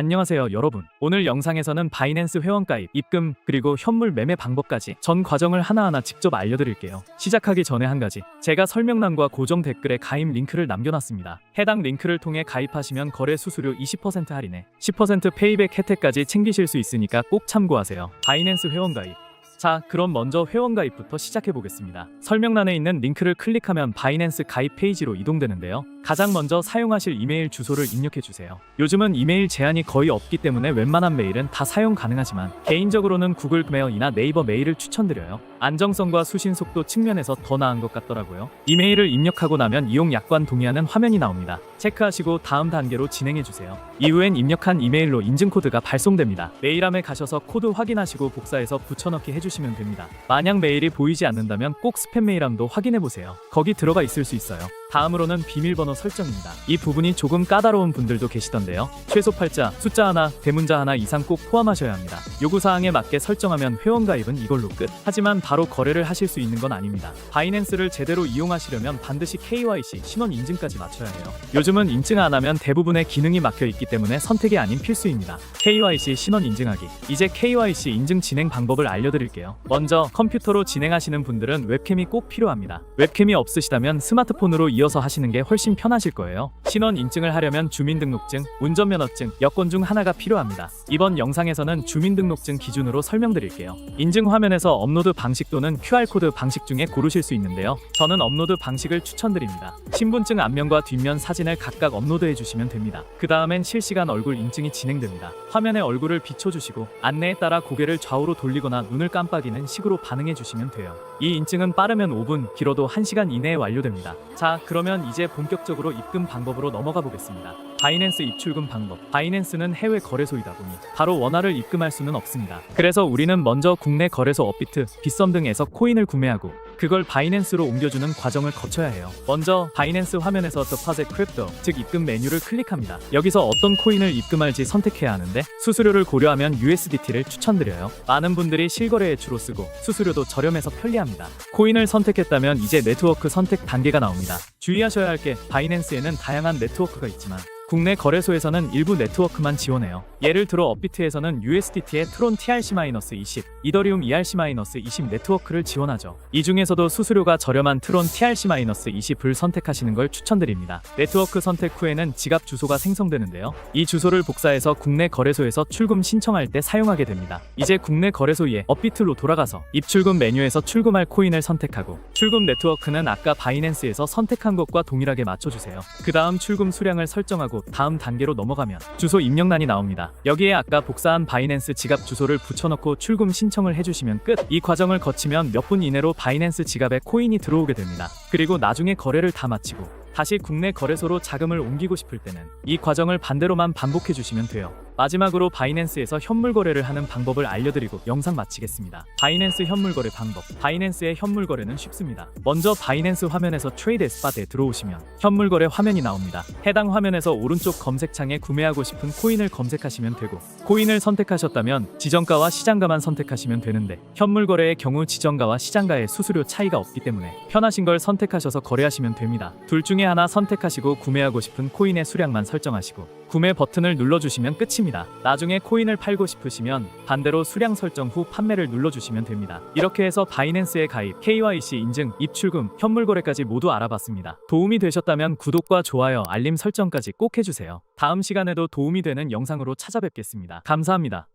안녕하세요 여러분. 오늘 영상에서는 바이낸스 회원가입, 입금, 그리고 현물 매매 방법까지 전 과정을 하나하나 직접 알려드릴게요. 시작하기 전에 한 가지. 제가 설명란과 고정 댓글에 가입 링크를 남겨놨습니다. 해당 링크를 통해 가입하시면 거래 수수료 20% 할인에 10% 페이백 혜택까지 챙기실 수 있으니까 꼭 참고하세요. 바이낸스 회원가입. 자, 그럼 먼저 회원가입부터 시작해 보겠습니다. 설명란에 있는 링크를 클릭하면 바이낸스 가입 페이지로 이동되는데요. 가장 먼저 사용하실 이메일 주소를 입력해 주세요. 요즘은 이메일 제한이 거의 없기 때문에 웬만한 메일은 다 사용 가능하지만 개인적으로는 구글 메일이나 네이버 메일을 추천드려요. 안정성과 수신 속도 측면에서 더 나은 것 같더라고요. 이메일을 입력하고 나면 이용 약관 동의하는 화면이 나옵니다. 체크하시고 다음 단계로 진행해 주세요. 이후엔 입력한 이메일로 인증 코드가 발송됩니다. 메일함에 가셔서 코드 확인하시고 복사해서 붙여넣기 해주시면 됩니다. 만약 메일이 보이지 않는다면 꼭 스팸 메일함도 확인해 보세요. 거기 들어가 있을 수 있어요. 다음으로는 비밀번호 설정입니다. 이 부분이 조금 까다로운 분들도 계시던데요. 최소 팔자, 숫자 하나, 대문자 하나 이상 꼭 포함하셔야 합니다. 요구사항에 맞게 설정하면 회원 가입은 이걸로 끝. 하지만 바로 거래를 하실 수 있는 건 아닙니다. 바이낸스를 제대로 이용하시려면 반드시 KYC, 신원 인증까지 맞춰야 해요. 요즘은 인증 안 하면 대부분의 기능이 막혀 있기 때문에 선택이 아닌 필수입니다. KYC 신원 인증하기. 이제 KYC 인증 진행 방법을 알려드릴게요. 먼저 컴퓨터로 진행하시는 분들은 웹캠이 꼭 필요합니다. 웹캠이 없으시다면 스마트폰으로 이어서 하시는 게 훨씬 편하실 거예요. 신원 인증을 하려면 주민등록증, 운전면허증, 여권 중 하나가 필요합니다. 이번 영상에서는 주민등록증 기준으로 설명드릴게요. 인증 화면에서 업로드 방식 또는 QR코드 방식 중에 고르실 수 있는데요. 저는 업로드 방식을 추천드립니다. 신분증 앞면과 뒷면 사진을 각각 업로드해 주시면 됩니다. 그 다음엔 실시간 얼굴 인증이 진행됩니다. 화면에 얼굴을 비춰주시고 안내에 따라 고개를 좌우로 돌리거나 눈을 깜빡이는 식으로 반응해 주시면 돼요. 이 인증은 빠르면 5분, 길어도 1시간 이내에 완료됩니다. 자, 그러면 이제 본격적으로 입금 방법으로 넘어가 보겠습니다. 바이낸스 입출금 방법. 바이낸스는 해외 거래소이다 보니 바로 원화를 입금할 수는 없습니다. 그래서 우리는 먼저 국내 거래소 업비트, 빗썸 등에서 코인을 구매하고 그걸 바이낸스로 옮겨주는 과정을 거쳐야 해요. 먼저 바이낸스 화면에서 Deposit Crypto, 즉 입금 메뉴를 클릭합니다. 여기서 어떤 코인을 입금할지 선택해야 하는데 수수료를 고려하면 USDT를 추천드려요. 많은 분들이 실거래에 주로 쓰고 수수료도 저렴해서 편리합니다. 코인을 선택했다면 이제 네트워크 선택 단계가 나옵니다. 주의하셔야 할 게 바이낸스에는 다양한 네트워크가 있지만 국내 거래소에서는 일부 네트워크만 지원해요. 예를 들어 업비트에서는 USDT의 트론 TRC-20, 이더리움 ERC-20 네트워크를 지원하죠. 이 중에서도 수수료가 저렴한 트론 TRC-20을 선택하시는 걸 추천드립니다. 네트워크 선택 후에는 지갑 주소가 생성되는데요. 이 주소를 복사해서 국내 거래소에서 출금 신청할 때 사용하게 됩니다. 이제 국내 거래소에 업비트로 돌아가서 입출금 메뉴에서 출금할 코인을 선택하고 출금 네트워크는 아까 바이낸스에서 선택한 것과 동일하게 맞춰주세요. 그 다음 출금 수량을 설정하고 다음 단계로 넘어가면 주소 입력란이 나옵니다. 여기에 아까 복사한 바이낸스 지갑 주소를 붙여넣고 출금 신청을 해주시면 끝. 이 과정을 거치면 몇 분 이내로 바이낸스 지갑에 코인이 들어오게 됩니다. 그리고 나중에 거래를 다 마치고 다시 국내 거래소로 자금을 옮기고 싶을 때는 이 과정을 반대로만 반복해 주시면 돼요. 마지막으로 바이낸스에서 현물 거래를 하는 방법을 알려드리고 영상 마치겠습니다. 바이낸스 현물 거래 방법. 바이낸스의 현물 거래는 쉽습니다. 먼저 바이낸스 화면에서 트레이드 스팟에 들어오시면 현물 거래 화면이 나옵니다. 해당 화면에서 오른쪽 검색창에 구매하고 싶은 코인을 검색하시면 되고 코인을 선택하셨다면 지정가와 시장가만 선택하시면 되는데 현물 거래의 경우 지정가와 시장가의 수수료 차이가 없기 때문에 편하신 걸 선택하셔서 거래하시면 됩니다. 둘 중에 하나 선택하시고 구매하고 싶은 코인의 수량만 설정하시고 구매 버튼을 눌러주시면 끝입니다. 나중에 코인을 팔고 싶으시면 반대로 수량 설정 후 판매를 눌러주시면 됩니다. 이렇게 해서 바이낸스에 가입, KYC 인증, 입출금, 현물 거래까지 모두 알아봤습니다. 도움이 되셨다면 구독과 좋아요, 알림 설정까지 꼭 해주세요. 다음 시간에도 도움이 되는 영상으로 찾아뵙겠습니다. 감사합니다.